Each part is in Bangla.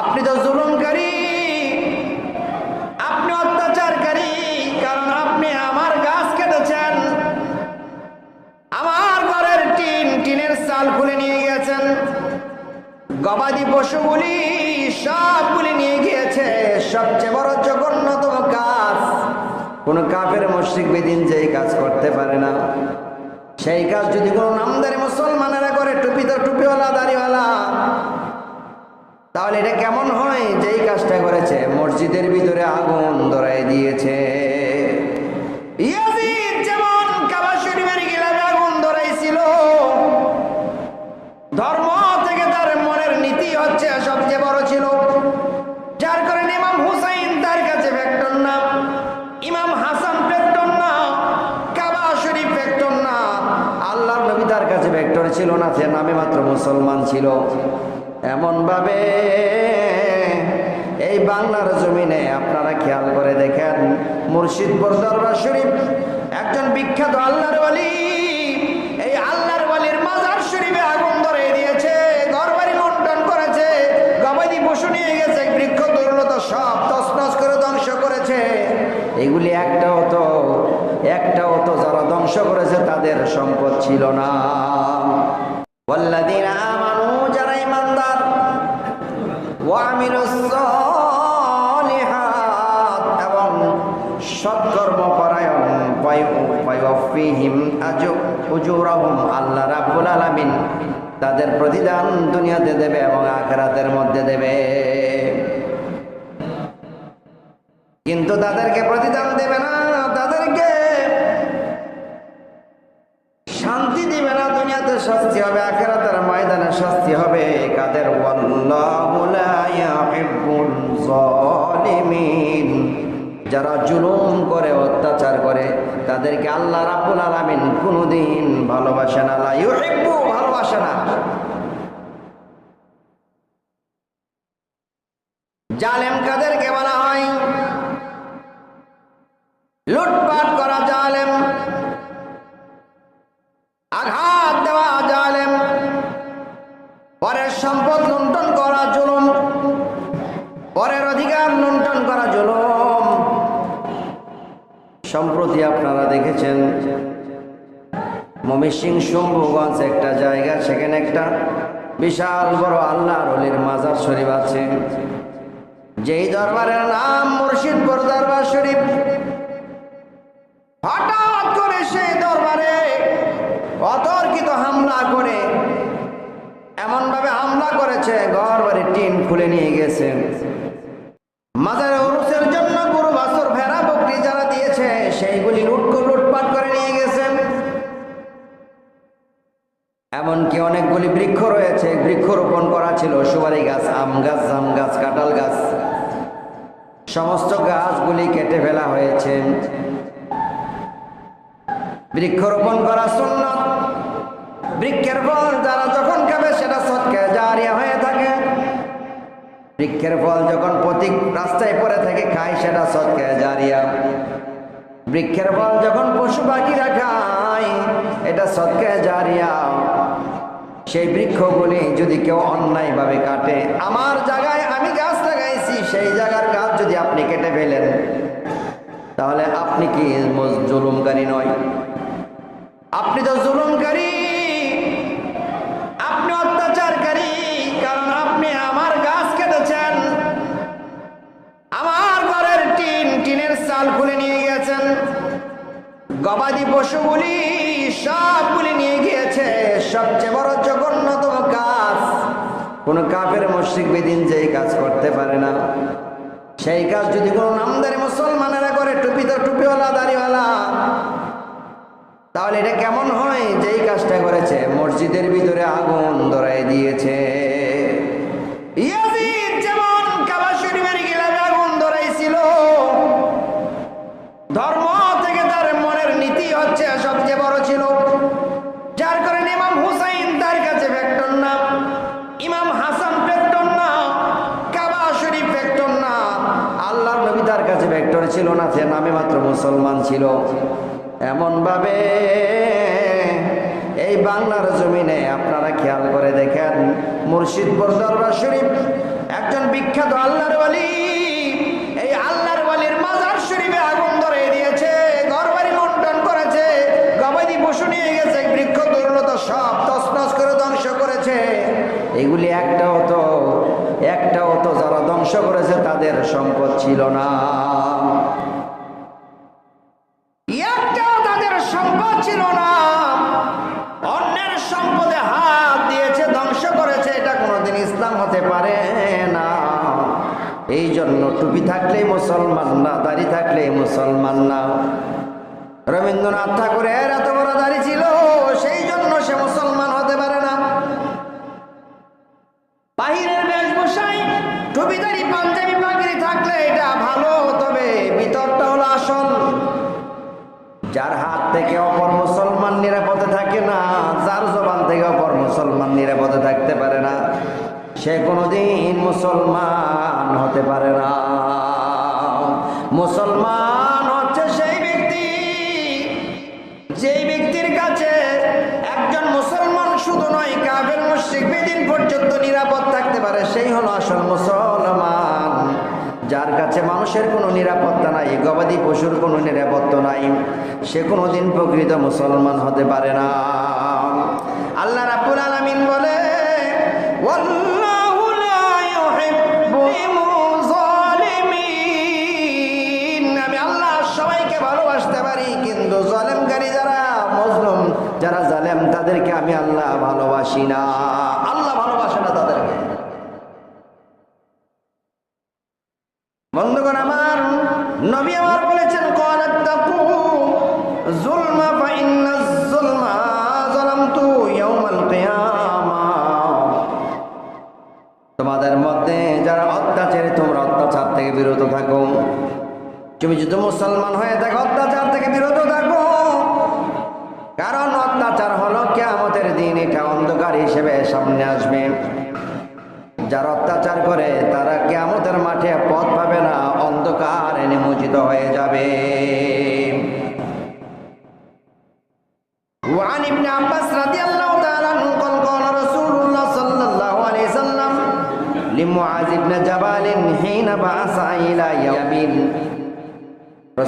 আপনি তো জুলুমকারী, আপনি অত্যাচারকারী, কারণ আপনি আমার গাছ কেটেছেন। আমার ঘরের টিন, টিনের চাল খুলে নিয়ে গেছেন গবাদি পশুগুলি সবগুলি নিয়ে গিয়েছে। সবচেয়ে বড় জঘন্যতম কাজ, কোন কাফের মুশরিক বেদিন যেই কাজ করতে পারে না। সেই কাজ যদি কোনো নামদারি মুসলমানেরা করে টুপি তো টুপিওয়ালা, দাড়িওয়ালা তাহলে এটা কেমন হয়? যেই কাজটা করেছে, মসজিদের ভিতরে আগুন ধরাই দিয়েছে। যেমন কাবা আগুন ধরাইছিল, ধর্ম থেকে তার মনের নীতি হচ্ছে সবচেয়ে বড় ছিল। যার ইমাম হুসাইন তার কাছে ইমাম না, কাবা শরীফ না। কাছে ছিল না, সে নামে মাত্র মুসলমান ছিল। এমন ভাবে এই বাংলার জমিনে আপনারা খেয়াল করে দেখেন মুর্শিদপুর দরবার শরীফ একজন বিখ্যাত আল্লাহর ওয়ালি। এই আল্লাহর ওয়ালির মাজার শরীফে আগুন ধরে দিয়েছে, ঘরবাড়ি লুণ্ঠন করেছে, গবাদি পশু নিয়ে গেছে, বৃক্ষ দুর্নত সব তসনস করে ধ্বংস করেছে। এগুলি একটাও তো একটাও তো যারা ধ্বংস করেছে তাদের সম্পদ ছিল না। তাদের প্রতিদান দুনিয়াতে দেবে এবং আখেরাতের মধ্যে দেবে। কিন্তু তাদেরকে প্রতিদান দেবে না, তাদেরকে শান্তি দিবে না দুনিয়াতে শাস্তি হবে আখেরাতের যারা জুলুম করে, অত্যাচার করে, তাদেরকে আল্লাহ রাবুল আলামিন কোনোদিন ভালোবাসে না ভালোবাসে না। জালেম কাদেরকে বলা আপনারা দেখেছেন মমিসিং শম্ভুগঞ্জ একটা জায়গা, সেখানে একটা বিশাল বড় আল্লাহর অলির মাজার শরীফ আছে। যেই দরবারের নাম মুর্শিদপুর দরবার শরীফ, হঠাৎ করে সেই দরবারে অতর্কিত হামলা করে এমন ভাবে হামলা করেছে ঘর বাড়ি টিন খুলে নিয়ে গেছে। মাজারে উরুসের জন্য গরু বাছর ভেড়া বকরি যারা দিয়েছে, সেইগুলি লুট লুটপাট করে নিয়ে গেছেন এমনকি অনেকগুলি বৃক্ষ রয়েছে, বৃক্ষ রোপণ করা ছিল, সুপারি গাছ, আম গাছ, জাম গাছ, কাঁঠাল গাছ। সমস্ত গাছগুলি কেটে ফেলা হয়েছে। বৃক্ষরোপণ করা সুন্নত। বৃক্ষের ফল যারা যখন খাবে, সেটা সৎকে জারিয়া হয়ে থাকে। বৃক্ষের ফল যখন প্রতীক রাস্তায় পড়ে থাকে, খায়, সেটা সৎকে জারিয়া। বৃক্ষের ফল যখন পশু পাখিরা খায়, এটা সৎকে জারিয়া। সেই বৃক্ষগুলি যদি কেউ অন্যায়ভাবে কাটে, আমার জায়গায় আমি গাছ লাগাইছি, সেই জায়গার গাছ যদি আপনি কেটে ফেলেন, তাহলে আপনি কি জুলুমকারী নয়? আপনি তো জুলুমকারী, আপনি অত্যাচারকারী, কারণ আপনি আমার গাছ কেটেছেন। আমার ঘরের টিন, টিনের চাল খুলে নিয়ে গেছেন। গবাদি পশুগুলি কোন কাফের মসজিদ বেদিন যেই কাজ করতে পারে না। সেই কাজ যদি কোনো নামদারি মুসলমানেরা করে, টুপি তো টুপিওয়ালা, দাড়িওয়ালা। তাহলে এটা কেমন হয়? যেই কাজটা করেছে, মসজিদের ভিতরে আগুন ধরাই দিয়েছে। ইয়াজিদ সে নামে মাত্র মুসলমান ছিল। এমন ভাবে এই বাংলার জমিনে আপনারা খেয়াল করে দেখেন মুর্শিদপুর দরবার শরীফ একজন বিখ্যাত আল্লাহর ওয়ালি। এই আল্লাহর ওয়ালির মাজার শরীফে আগুন ধরে দিয়েছে, ঘরবাড়ি লুণ্ঠন করেছে, গবাদি পশু নিয়ে গেছে, বৃক্ষ দুর্নত সব তসনস করে ধ্বংস করেছে। এগুলি একটাও তো একটাও তো যারা ধ্বংস করেছে তাদের সম্পদ ছিল না। ছিল না। অন্যের সম্পদে হাত দিয়েছে, ধ্বংস করেছে। এটা কোনোদিন ইসলাম হতে পারে না। এই জন্য টুপি থাকলেই মুসলমান না, দাড়ি থাকলেই মুসলমান না। রবীন্দ্রনাথ ঠাকুরের এত বড় দাড়ি ছিল, সেই জন্য সে মুসলমান হতে পারে না। বাহিরের বেশভূষায় টুপিদারি, পাঞ্জাবি পাগড়ি থাকলে এটা ভালো, তবে ভিতরটা হলো আসল। যার হাত থেকে অপর মুসলমান নিরাপদে থাকে না, যার জবান থেকে অপর মুসলমান নিরাপদে থাকতে পারে না, সে কোনোদিন মুসলমান হতে পারে না। মুসলমান হচ্ছে সেই ব্যক্তি, যেই ব্যক্তির কাছে একজন মুসলমান শুধু নয় কাবের মুশরিক, বেদিন পর্যন্ত নিরাপদ থাকতে পারে, সেই হলো আসল মুসলমান। যার কাছে মানুষের কোনো নিরাপত্তা নাই, গবাদি পশুর কোনো নিরাপত্তা নাই, সে কোনো দিন প্রকৃত মুসলমান হতে পারে না। আল্লাহ রাব্বুল আলামিন বলে আমি আল্লাহ সবাইকে ভালোবাসতে পারি, কিন্তু যারা, মজলুম যারা জালেম, তাদেরকে আমি আল্লাহ ভালোবাসি না। জুলমা জুলমা তোমাদের মধ্যে যারা অত্যাচারী, তোমরা অত্যাচার থেকে বিরত থাকো। তুমি যদি মুসলমান হয়ে থাকো, অত্যাচার থেকে বিরত থাকো।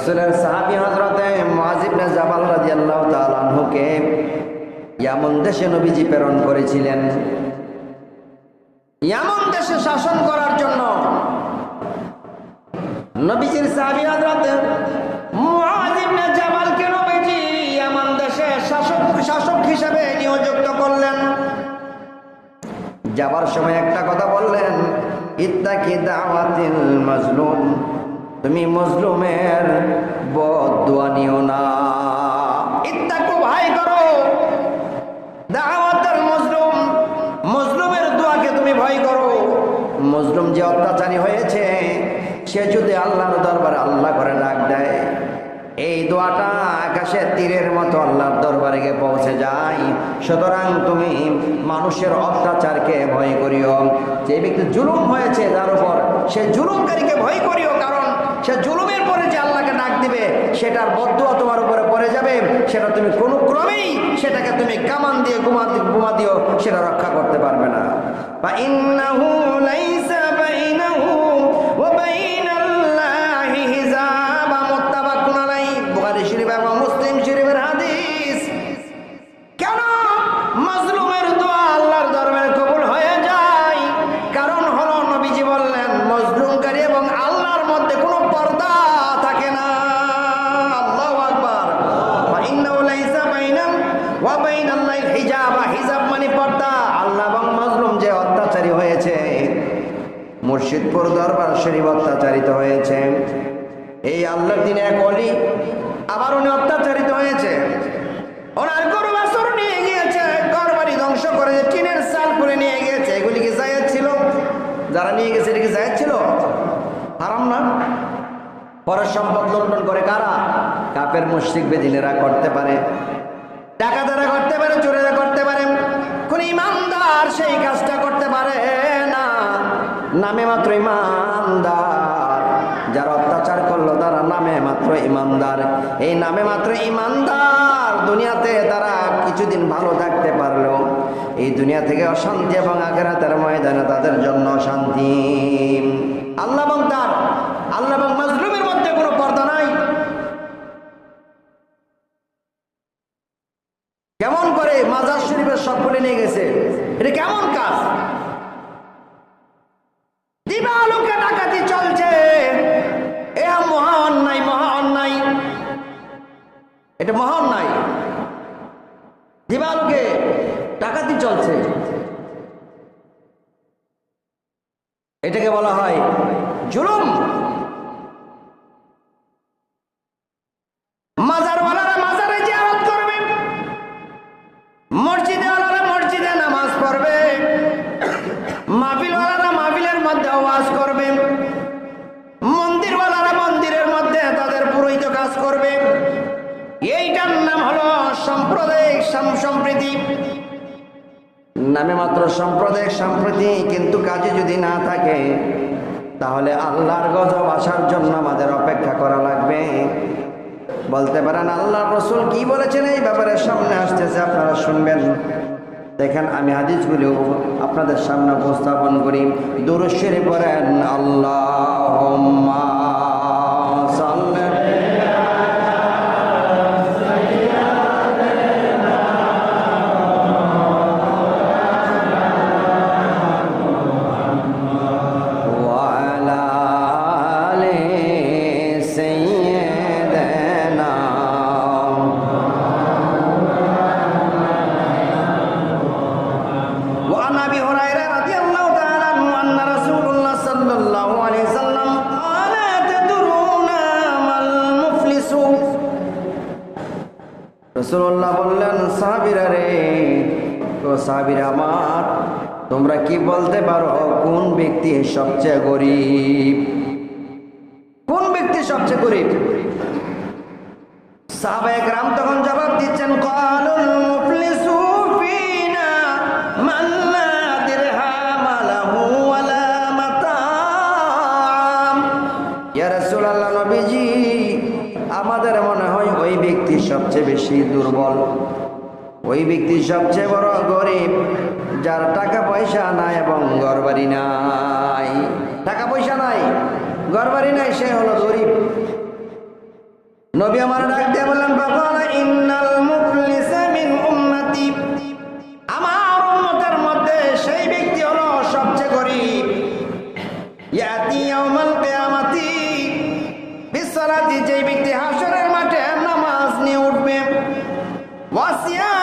রসুলের সাহাবি হজরতে মুআজিবনে জাবাল রাদিয়াল্লাহু তাআলা আনহুকে ইয়ামন দেশে নবীজি প্রেরণ করেছিলেন। ইয়ামন দেশে শাসন করার জন্য নবীজির সাহাবি হযরতে মুআজ ইবনে জাবালকে নবীজি ইয়ামান দেশে শাসক শাসক হিসেবে নিয়োজিত করলেন। যাবার সময় একটা কথা বললেন, ইত্তাকি দাওয়াতিল মাজলুম। তুমি মজলুমের বদুয়া নিও না। ইত্তাকু ভাই করো। দাওয়াতের মজলুম, মজলুমের দোয়াকে তুমি ভয় করো। মজলুম যে অত্যাচারী হয়েছে, সে যদি আল্লাহর দরবারে আল্লাহ করে ডাক দেয়, এই দোয়াটা আকাশের তীরের মতো আল্লাহর দরবারে গিয়ে পৌঁছে যায়। সুতরাং তুমি মানুষের অত্যাচারকে ভয় করিও। যে ব্যক্তি জুলুম হয়েছে, তার উপর সে জুলুমকারীকে ভয় করিও, কারণ সে জুলুমের পরে যে আল্লাহকে ডাক দিবে, সেটার বদুয়া তোমার উপরে পড়ে যাবে। সেটা তুমি কোনো ক্রমেই সেটাকে তুমি কামান দিয়ে, গুমা গুমা দিও সেটা রক্ষা করতে পারবে না। বা ইন্নাহু মুর্শিদপুর দরবার শরীফ অত্যাচারিত হয়েছে। এই আল্লাহর দিনে এক অলি, আবার উনি অত্যাচারিত হয়েছে। ওনার গরু বাছুর নিয়ে গিয়েছে ঘর বাড়ি ধ্বংস করে টিনের চাল করে নিয়ে গিয়েছে। এগুলি কি জায়েজ ছিল? যারা নিয়ে গেছে, এটা কি জায়েজ ছিল? হারাম না? পরের সম্পদ লুণ্ঠন করে কারা? কাপের মুশ্রিক বেদিনেরা করতে পারে। টাকা দ্বারা করতে পারে, চোরেরা করতে পারে। কোন ইমানদার সেই কাজটা করতে পারে। নামে মাত্র ইমানদার। যারা অত্যাচার করল তারা নামে মাত্র ইমানদার। এই নামে মাত্র ইমানদার দুনিয়াতে তারা কিছুদিন ভালো থাকতে পারল। এই দুনিয়া থেকে অশান্তি এবং আখেরাতের ময়দানে তাদের জন্য অশান্তি। আল্লাহ এবং তার, আল্লাহ এটাকে বলা হয় নামে মাত্র সাম্প্রদায়িক সম্প্রীতি, কিন্তু কাজে যদি না থাকে, তাহলে আল্লাহর গজব আসার জন্য আমাদের অপেক্ষা করা লাগবে। বলতে পারেন আল্লাহ রসুল কি বলেছেন? এই ব্যাপারে সামনে আসতেছে, আপনারা শুনবেন। দেখেন, আমি হাদিসগুলি আপনাদের সামনে উপস্থাপন করি। দুরুশ্বরে পড়েন আল্লাহ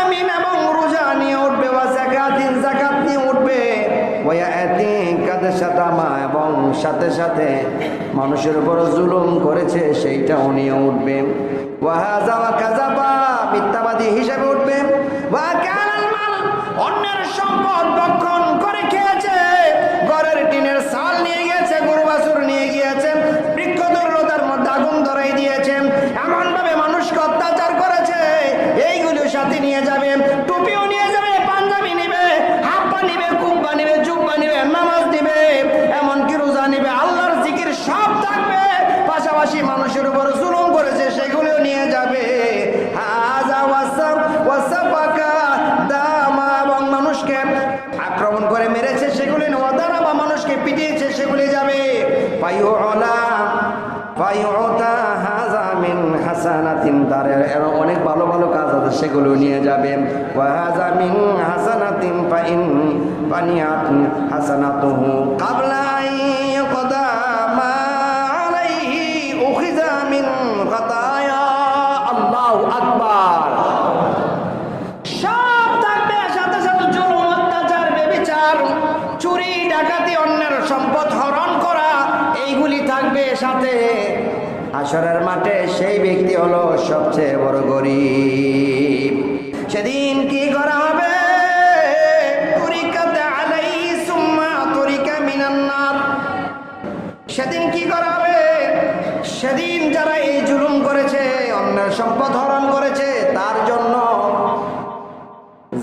ওয়াসিয়ামিন এবং রোজা নিয়ে উঠবে ওয়া যাকাতিন যাকাত নিয়ে উঠবে। ওয়ায়াতি কাদ শাতামা এবং সাথে সাথে মানুষের উপর জুলুম করেছে, সেইটাও নিয়ে উঠবে। ওয়াহাজা ওয়া কাযাবা মিথ্যাবাদী হিসেবে উঠবে। ওয়া কানাল মাল অন্যের সম্পদ ভক্ষণ করে খেয়েছে, ঘরের টিনের সাল নিয়ে গিয়েছে গরু বাছুর নিয়ে গিয়েছে, বৃক্ষদুর্লতার মধ্যে আগুন ধরাই দিয়েছেন এমন ভাবে মানুষকে অত্যাচার সাথে নিয়ে যাবে, টুপিও নিয়ে যাবে, পাঞ্জাবি নিবে, হাপ্পা নিবে কুম্পা নিবে, জুব্বা নিবে, নামাজ নিবে, এমনকি রোজা নিবে। আল্লাহর জিকির সব থাকবে। পাশাপাশি মানুষের উপর জুলুম করেছে, সেগুলিও নিয়ে যাবে। মানুষকে মেরেছে, সেগুলি মানুষকে পিটিয়েছে, সেগুলি যাবে। পাইওলা পাইওতা হাজা মিন হাসানাতিন তার এর অনেক ভালো ভালো কাজ আছে, সেগুলো নিয়ে যাবে। ওয়া মিন হাসানাতিন পানিয়াত হাসানাতুহু কাবলা ইয়াকদা থাকবে সাথে সাথে অত্যাচার চুরি, ডাকাতি, অন্যের সম্পদ হরণ করা, এইগুলি থাকবে সাথে। আসরের মাঠে সেই ব্যক্তি হলো সবচেয়ে বড় গরিব। সেদিন কি করা হবে? সেদিন কি করা হবে? সেদিন যারা এই জুলুম করেছে, অন্যের সম্পদ হরণ করেছে, তার জন্য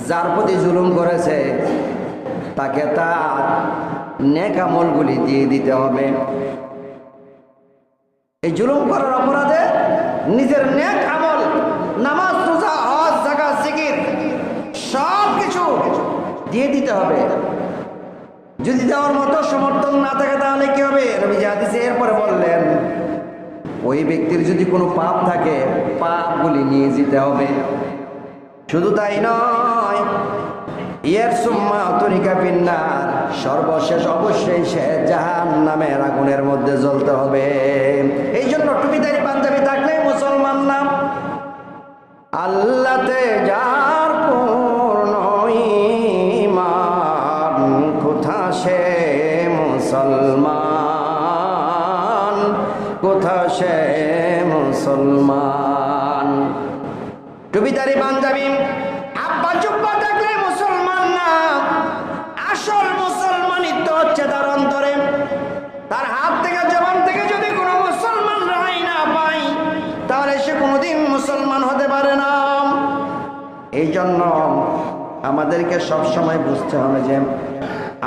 যার প্রতি জুলুম করেছে, তাকে তার নেকামলগুলি দিয়ে দিতে হবে। এই জুলুম করার অপরাধে নিজের নেক আমল, নামাজ, রোজা, হজ জাকাত জিকির, সব কিছু দিয়ে দিতে হবে। যদি দেওয়ার মতো সমর্থন না থাকে তাহলে কি হবে? রবি জাহাদিসে এরপরে বললেন, ওই ব্যক্তির যদি কোনো পাপ থাকে, পাপগুলি নিয়ে যেতে হবে। শুধু তাই নয়, ইয়ের সুম্মা তরিকা পিন্নার সর্বশেষ অবশ্যই সে জাহান নামের আগুনের মধ্যে জ্বলতে হবে। এই জন্য টুপিদারি পাঞ্জাবি থাকলে মুসলমান নাম আল্লাতে যার পূর্ণ কোথা সে মুসলমান? কোথা সে মুসলমান? টুবিদারি পাঞ্জাবি, আব্বা চুব্বা থাকলে মুসলমান না। আসল হচ্ছে তার অন্তরে। তার হাত থেকে, জবান থেকে যদি কোনো মুসলমান রাই না পাই তাহলে সে কোনোদিন মুসলমান হতে পারে না। এই জন্য আমাদেরকে সবসময় বুঝতে হবে যে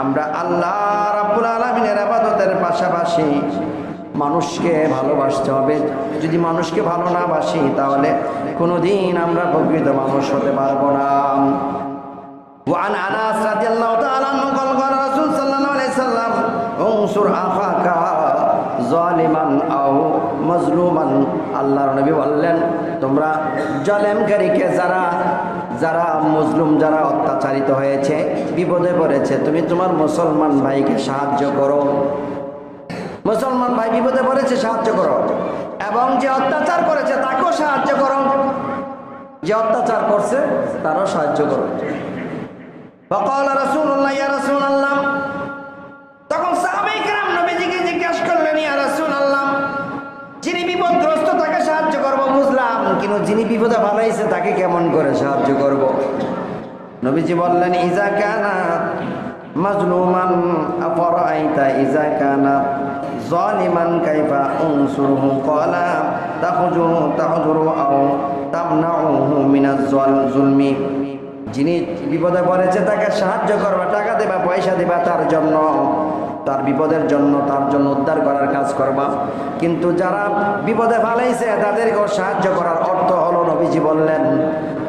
আমরা আল্লাহ রাবুল আলমিনের আবাদতের পাশাপাশি মানুষকে ভালোবাসতে হবে। যদি মানুষকে ভালো না বাসি, তাহলে কোনোদিন আমরা প্রকৃত মানুষ হতে পারব না। আও মজলুমান। আল্লাহর নবী বললেন, তোমরা জলেমকারীকে যারা যারা মুসলুম যারা অত্যাচারিত হয়েছে, বিপদে পড়েছে, তুমি তোমার মুসলমান ভাইকে সাহায্য করো। মুসলমান ভাই বিপদে পড়েছে, সাহায্য করো। এবং যে অত্যাচার করেছে, তাকেও সাহায্য করো। যে অত্যাচার করছে, তারও সাহায্য করো। ফকাল রাসূলুল্লাহ বুঝলাম, কিন্তু যিনি বিপদে ভালাইছে তাকে কেমন করে সাহায্য করব? নবীজি বললেন, ইজা কানা মাজলুমান, আফরাইতা ইজা কানা জালিমান কাইফা উনসুরহু ক্বালা তাখজুরু তাহজুরু আও তামনাউহু মিনাজ জুলমি। যিনি বিপদে পড়েছে তাকে সাহায্য করবা, টাকা দেবা, পয়সা দেবা তার জন্য। তার বিপদের জন্য, তার জন্য উদ্ধার করার কাজ করবা। কিন্তু যারা বিপদে ফালাইছে, তাদেরকেও সাহায্য করার অর্থ হলো, নবীজি বললেন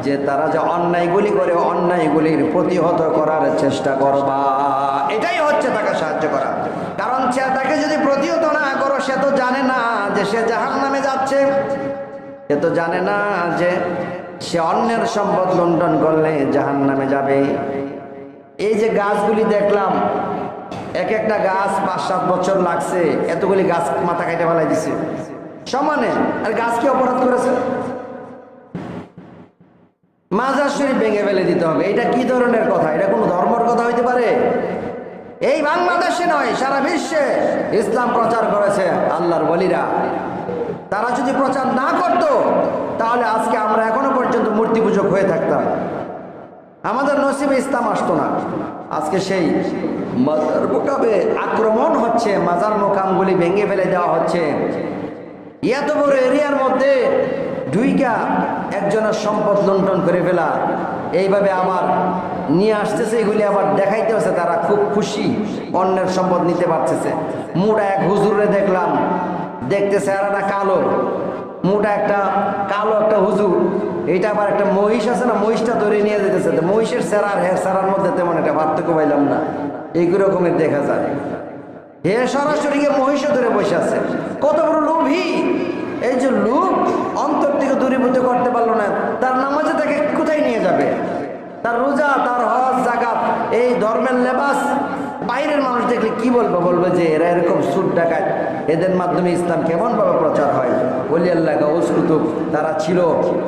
যে তারা যে অন্যায়গুলি করে, অন্যায়গুলির প্রতিহত করার চেষ্টা করবা। এটাই হচ্ছে তাকে সাহায্য করা। কারণ সে তাকে যদি প্রতিহত না করো, সে তো জানে না যে সে জাহান নামে যাচ্ছে। সে তো জানে না যে সে অন্যের সম্পদ লুণ্ঠন করলে জাহান নামে যাবে। এই যে গাছগুলি দেখলাম এক একটা গাছ পাঁচ সাত বছর লাগছে, এতগুলি গাছ মাথা কাটে ফেলাই দিছে। সমানে, আর গাছ কি অপরাধ করেছে? মাজার শরীফ ভেঙে ফেলে দিতে হবে। এটা কি ধরনের কথা? এটা কোনো ধর্মর কথা হইতে পারে? এই বাংলাদেশে নয়, সারা বিশ্বে ইসলাম প্রচার করেছে আল্লাহর বলিরা তারা যদি প্রচার না করত, তাহলে আজকে আমরা এখনও পর্যন্ত মূর্তি পূজক হয়ে থাকতাম। আমাদের নসিবে ইসলাম আসতো না। আজকে সেই মাজার মোকামে আক্রমণ হচ্ছে, মাজার মোকামগুলি ভেঙে ফেলে দেওয়া হচ্ছে। এত বড় এরিয়ার মধ্যে দুইটা একজনের সম্পদ লুণ্ঠন করে ফেলা। এইভাবে আবার নিয়ে আসতেছে, এগুলি আবার দেখাইতে হচ্ছে, তারা খুব খুশি অন্যের সম্পদ নিতে পারতেছে। মুড়া এক হুজুরে দেখলাম, দেখতেছে আর একটা কালো। মোটা একটা কালো একটা হুজুর। এটা আবার একটা মহিষ আছে না, মহিষটা ধরে নিয়ে যেতেছে। মহিষের সেরার হের সেরার মধ্যে তেমন একটা পার্থক্য পাইলাম না। এই রকমের দেখা যায়। হে সরাসরি মহিষ ধরে বসে আছে। কত বড় লোভী। এই যে লোভ, অন্তর থেকে দূরীভূত করতে পারল না। তার নামাজে তাকে কোথায় নিয়ে যাবে? তার রোজা, তার হজ জাগাত এই ধর্মের লেবাস দেখলে কি বলব? বলব যে এরা এরকম সুদ ডাকায়। এদের মাধ্যমে ইসলাম কেমনভাবে প্রচার হয়? বলি আল্লাহ, গাউস তারা ছিল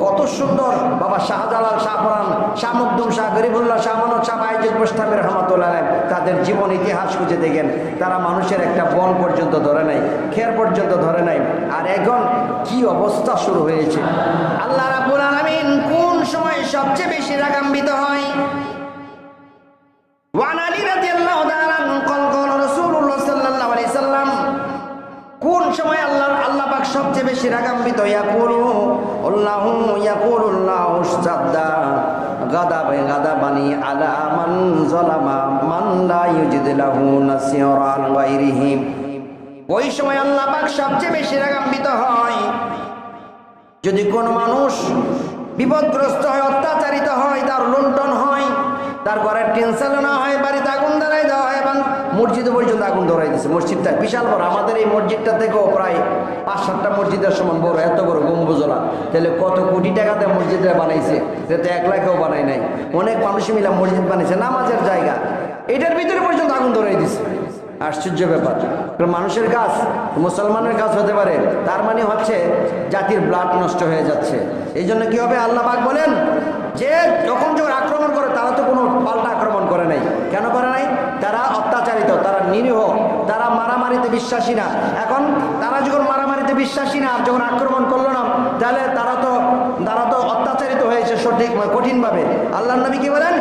কত সুন্দর। বাবা শাহজালাল শাহপরান শাহ মুকদুম শাহ, গরিবুল্লাহ শাহ মানব শাহ বাইজুল মুস্তাফির রহমতুল্লাহ তাদের জীবন ইতিহাস খুঁজে দেখেন। তারা মানুষের একটা বন পর্যন্ত ধরে নাই, খের পর্যন্ত ধরে নাই। আর এখন কি অবস্থা শুরু হয়েছে? আল্লাহ রাব্বুল আলামিন কোন সময় সবচেয়ে বেশি রাগান্বিত হয়? সবচেয়ে বেশি রাগান্বিত ইয়াকুলু আল্লাহু ইয়াকুলুল্লাহু সাদ্দা গাদাবে গাদাবানি আলা মান যালামা, মান লা ইউজিদ লাহু নাসিরান গায়রিহি। ওই সময় আল্লাহ পাক সবচেয়ে বেশি রাগান্বিত হয়। যদি কোনো মানুষ বিপদগ্রস্ত হয়, অত্যাচারিত হয়, তার লুণ্ঠন হয় তার ঘরের না হয়, বাড়িতে আগুন ধরাই দেওয়া হয়, এবং মসজিদে পর্যন্ত আগুন ধরাই দিচ্ছে মসজিদটা বিশাল বড়। আমাদের এই মসজিদটা থেকেও প্রায় পাঁচ সাতটা মসজিদের সমান বড়, এত বড় গম্বুজলা তাহলে কত কোটি টাকাতে মসজিদটা বানাইছে? সেটা এক লাখেও বানাই নাই। অনেক মানুষ মিলে মসজিদ বানিয়েছে, নামাজের জায়গা। এটার ভিতরে পর্যন্ত আগুন ধরাই দিচ্ছে আশ্চর্য ব্যাপার। মানুষের কাজ, মুসলমানের কাজ হতে পারে। তার মানে হচ্ছে জাতির ব্লাড নষ্ট হয়ে যাচ্ছে। এই জন্য কি হবে? আল্লাহ বলেন যে, যখন যখন আক্রমণ করে পাল্টা আক্রমণ করে নাই। কেন করে নাই? তারা অত্যাচারিত, তারা নিরীহ, তারা মারামারিতে বিশ্বাসী না। এখন তারা যখন মারামারিতে বিশ্বাসী না যখন আক্রমণ করল না, তাহলে তারা তো তারা তো অত্যাচারিত হয়েছে সঠিক কঠিনভাবে। আল্লাহ নবী কি বলেন?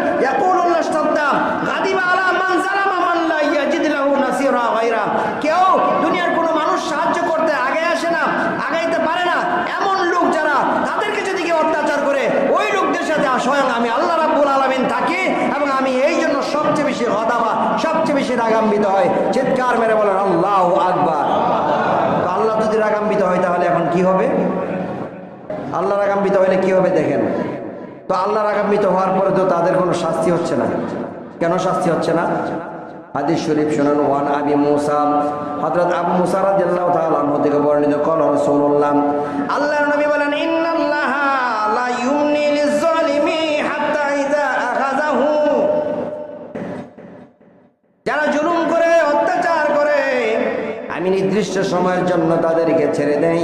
কেউ দুনিয়ার কোনো মানুষ সাহায্য করতে আগে আসে না, আগাইতে এমন লোক যারা তাদেরকে যদি কেউ অত্যাচার করে, ওই লোকদের সাথে স্বয়ং আমি আল্লাহ রাব্বুল আলামিন থাকি এবং আমি এই জন্য সবচেয়ে বেশি হতাবা, সবচেয়ে বেশি রাগান্বিত হয়। চিৎকার মেরে বলেন, আল্লাহ আকবার। আল্লাহ যদি রাগান্বিত হয় তাহলে এখন কি হবে? আল্লাহ রাগান্বিত হলে কি হবে দেখেন? তো আল্লাহ রাগান্বিত হওয়ার পরে তো তাদের কোনো শাস্তি হচ্ছে না। কেন শাস্তি হচ্ছে না? হাদিস শরীফ শুনুন ওয়ান আবি মুসা, হযরত আবু মুসা রাদিয়াল্লাহু তাআলা আনহু থেকে বর্ণিত, কল রাসূলুল্লাহ, আল্লাহর নবী বলেন, ইন্নাল্লাহা লা ইউমনি লিজ-জালিমি হাত্তা ইযা আখাযাহু। যারা জুলুম করে, অত্যাচার করে, আমি নির্দিষ্ট সময়ের জন্য তাদেরকে ছেড়ে দেই।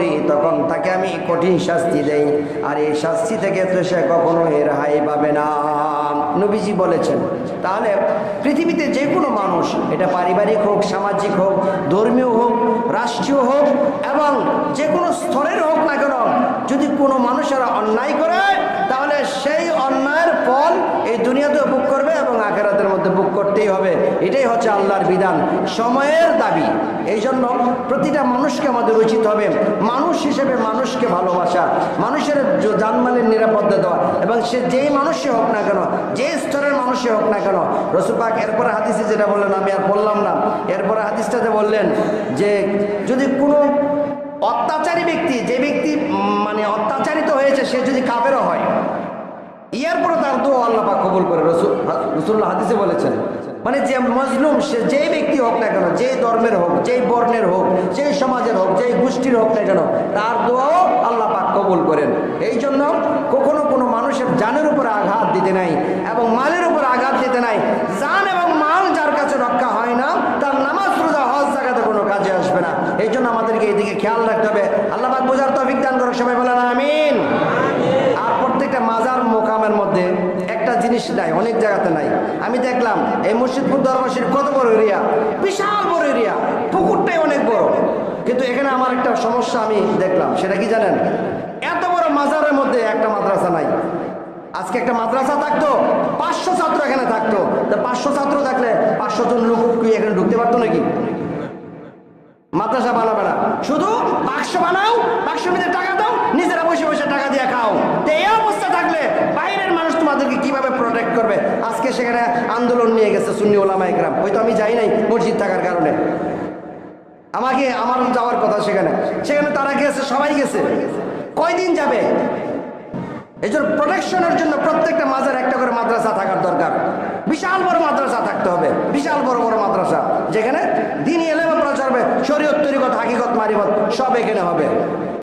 ধরি তখন তাকে আমি কঠিন শাস্তি দেই। আর এই শাস্তি থেকে তো সে কখনো এর হাই পাবে না। নবীজি বলেছেন, তাহলে পৃথিবীতে যে কোনো মানুষ, এটা পারিবারিক হোক, সামাজিক হোক, ধর্মীয় হোক, রাষ্ট্রীয় হোক, এবং যে কোনো স্তরের হোক না কেন, যদি কোনো মানুষেরা অন্যায় করে তাহলে সেই অন্যায়ের ফল এই দুনিয়াতেও ভোগ করবে এবং আখেরাতের মধ্যে ভোগ করতেই হবে। এটাই হচ্ছে আল্লাহর বিধান। সময়ের দাবি। এই জন্য প্রতিটা মানুষকে আমাদের উচিত হবে মানুষ হিসেবে মানুষকে ভালোবাসা, মানুষের জানমালের নিরাপত্তা দেওয়া এবং সে যেই মানুষই হোক না কেন, যে স্তরের মানুষই হোক না কেন রসুপাক এরপরে হাদিসে যেটা বললেন, আমি আর বললাম না, এরপরে হাদিসটাতে বললেন যে যদি কোনো অত্যাচারী ব্যক্তি, যে ব্যক্তি মানে অত্যাচারিত হয়েছে, সে যদি কাবেরও পরে তার দোয়া আল্লাহ কবুল করে, রসুল রসুল্লাহ হাদিসে বলেছেন মানে যে মজলুম, সে যেই ব্যক্তি হোক না কেন, যেই ধর্মের হোক, যেই বর্ণের হোক, যেই সমাজের হোক, যেই গোষ্ঠীর হোক না কেন, তার দোয়াও আল্লাহ পাক কবুল করেন। এই জন্য কখনো কোনো মানুষের জানের উপরে আঘাত দিতে নাই এবং মালের উপরে আঘাত দিতে নাই। জান এবং মাল যার কাছে রক্ষা হয় না, তার নামাজ, রোজা, হজ জায়গাতে কোনো কাজে আসবে না। এই জন্য আমাদেরকে এইদিকে খেয়াল রাখতে হবে। আল্লাহ পাক বোঝার তৌফিক দান করে, সবাই বলেন, আমিন আর প্রত্যেকটা মাজার মোকামের মধ্যে একটা জিনিস নাই, অনেক জায়গাতে নাই। আমি দেখলাম, এই মুর্শিদপুর দরবাসীর কত বড় এরিয়া? বিশাল বড় এরিয়া, পুকুরটাই অনেক বড়। কিন্তু এখানে আমার একটা সমস্যা আমি দেখলাম, সেটা কি জানেন? এত বড় মাজারের মধ্যে একটা মাদ্রাসা নাই। আজকে একটা মাদ্রাসা থাকতো, পাঁচশো ছাত্র এখানে থাকতো। তা পাঁচশো ছাত্র থাকলে পাঁচশো জন লোক এখানে ঢুকতে পারতো নাকি? মাদ্রাসা বানাবে না শুধু বাক্স বানাও বাক্সের মধ্যে টাকা দাও, নিজেরা বসে বসে টাকা দিয়ে খাও। এই অবস্থা থাকলে বাইরের মানুষ তোমাদেরকে কীভাবে প্রোটেক্ট করবে? আজকে সেখানে আন্দোলন নিয়ে গেছে সুন্নি ওলামা একরাম। হয়তো আমি যাই নাই মসজিদ থাকার কারণে। আমাকে আমার যাওয়ার কথা সেখানে। সেখানে তারা গেছে, সবাই গেছে। কয়দিন যাবে? এই জন্য প্রোটেকশনের জন্য প্রত্যেকটা মাজার একটা করে মাদ্রাসা থাকার দরকার। বিশাল বড় মাদ্রাসা থাকতে হবে। বিশাল বড় বড় মাদ্রাসা। যেখানে দিন এলেমে প্রচার হবে শরীয়ত তরিকত, হাকিকত মারিবত সব এখানে হবে।